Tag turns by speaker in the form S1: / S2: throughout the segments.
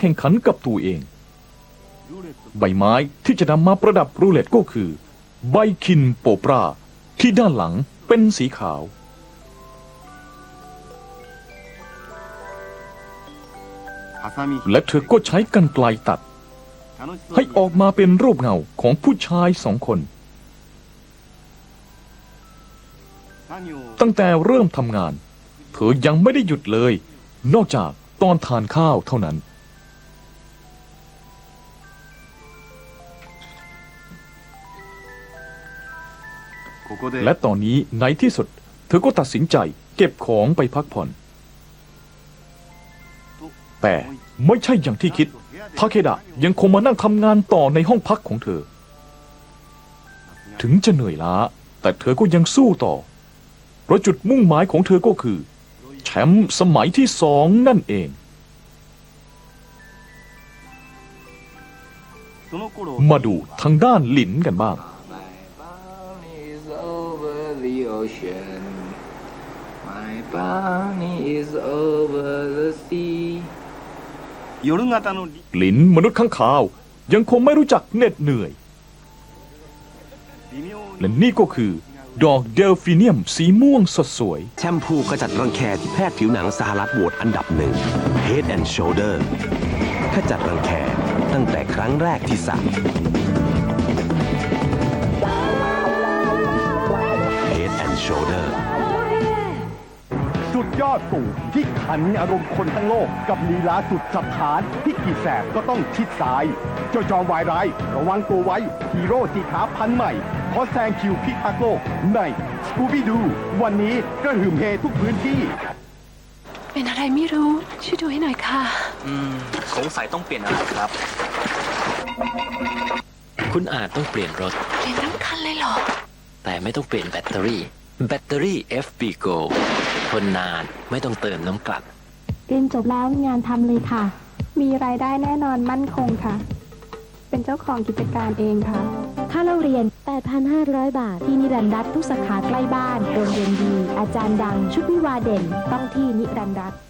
S1: แข่งขันกับตัวเอง ใบไม้ที่จะนำมาประดับรูเล็ตก็คือ ใบคินโปปรา ที่ด้านหลังเป็นสีขาว และเธอก็ใช้กันไกลตัด ให้ออกมาเป็นรูปเงาของผู้ชายสองคน ตั้งแต่เริ่มทำงาน เธอยังไม่ได้หยุดเลย นอกจากตอนทานข้าวเท่านั้น และตอนนี้ในที่สุด เธอก็ตัดสินใจเก็บของไปพักผ่อน แต่ไม่ใช่อย่างที่คิด ทาเคดะยังคงมานั่งทำงานต่อในห้องพักของเธอ ถึงจะเหนื่อยล้า แต่เธอก็ยังสู้ต่อ เพราะจุดมุ่งหมายของเธอก็คือ แชมป์สมัยที่สองนั่นเองมาดูทางด้านหลินกันบ้าง
S2: My bunny is over the sea.
S3: 夜型のリ
S1: หลินมนุษย์ข้างขาว ยังคงไม่รู้จักเหน็ดเหนื่อย
S3: 微妙
S1: และนี่ก็คือ ดอกเดลฟิเนียมสีม่วงสดสวย
S4: แชมพูขจัดรังแคที่แพทย์ผิวหนังสหรัฐโหวตอันดับหนึ่ง Head and Shoulder ขจัดรังแคตั้งแต่ครั้งแรกที่สัก Head
S5: ยอดสู่ที่ขันอารมณ์คนทั้งโลก กับลีลาสุดสับฐานที่กี่แสบก็ต้องชิดซ้าย เจ้าจอมวายร้าย ระวังตัวไว้ฮีโร่สีขาพันใหม่ขอแซงคิวพิทักษ์โลกในสกูบี้ดู วันนี้กระหึ่มเฮทุกพื้นที่
S6: เป็นอะไรไม่รู้ช่วยดูให้หน่อยค่ะ
S7: อืม สงสัยต้องเปลี่ยนอะไรครับ คุณอาจต้องเปลี่ยนรถ
S6: เปลี่ยนทั้งคันเลยเหรอ
S7: แต่ไม่ต้องเปลี่ยนแบตเตอรี่ แบตเตอรี่ FB Go ทนนานไม่ต้องเติมน้ำกลัด
S8: เรียนจบแล้วงานทำเลยค่ะ มีรายได้แน่นอนมั่นคงค่ะ เป็นเจ้าของกิจการเองค่ะ
S9: ค่าเล่าเรียน 8,500 บาท ที่นิรันดรัตน์ทุกสาขาใกล้บ้าน โรงเรียนดี อาจารย์ดัง ชุดวิวาเด่น ต้องที่นิรันดรัตน์
S10: นี่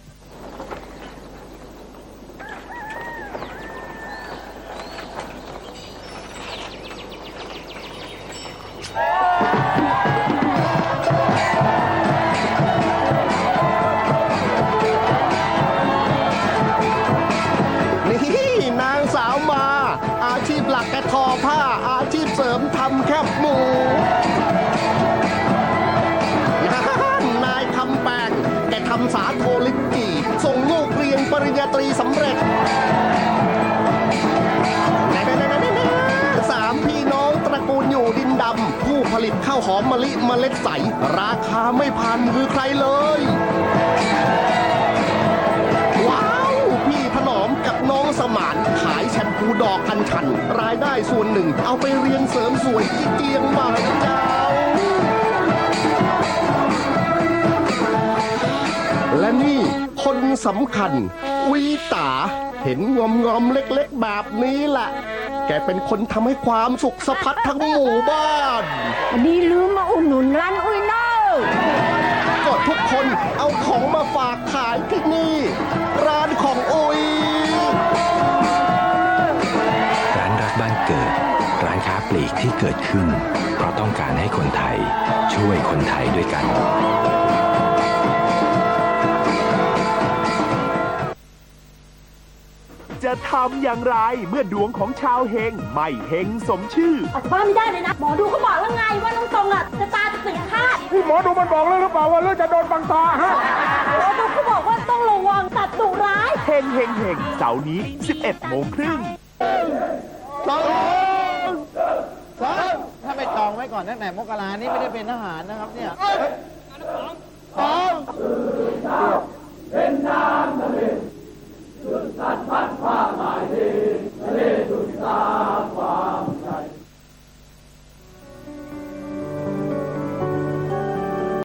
S10: สาวมา อาชีพหลักแกทอผ้า อาชีพเสริมทำแคบหมูนายคำแปลงแกทำสาโทลิจีส่งลูกเรียนปริญญาตรีสำเร็จสามพี่น้องตระกูลอยู่ดินดำ ผู้ผลิตข้าวหอมมะลิเมล็ดใส ราคาไม่ผ่านมือใครเลย อกอัญชัน รายได้ส่วนหนึ่ง เอาไปเรียนเสริมสวยที่เกียงใหม่เจ้า และนี่คนสำคัญ วีตา เห็นงอมงอมๆเล็กๆแบบนี้แหละแกเป็นคนทำให้ความสุขสะพัดทั้งหมู่บ้าน
S9: วันนี้ลืมมาอุดหนุนร้านอุ้ยเน่า
S10: ก็ทุกคนเอาของมาฝากขายที่นี่ ร้านของอุ
S4: เกิด ร้านค้าปลีกที่เกิดขึ้น เพราะต้องการให้คนไทยช่วยคนไทยด้วยกัน
S5: จะทำอย่างไรเมื่อดวงของชาวเฮงไม่เฮงสมชื่อ
S9: ออกจากบ้านไม่ได้เลยนะ หมอดูเขาบอกแล้วไงว่าน้องตรงอะจะตาจะเสียคาด
S5: หมอดูมันบอกเลยหรือเปล่าว่าเรื่องจะโดนบังตาฮะ
S9: หมอดูเขาบอกว่าต้องระวังสัตว์ดุร้าย
S5: เฮงเฮงเฮงเสาร์นี้ 11โมงครึ่ง สองสอง
S11: ถ้าไม่จองไว้ก่อนตั้งแต่มกรานี่ไม่ได้เป็นทหารนะครับเนี่ยสองเป็นน้ำเลสุดสัตว์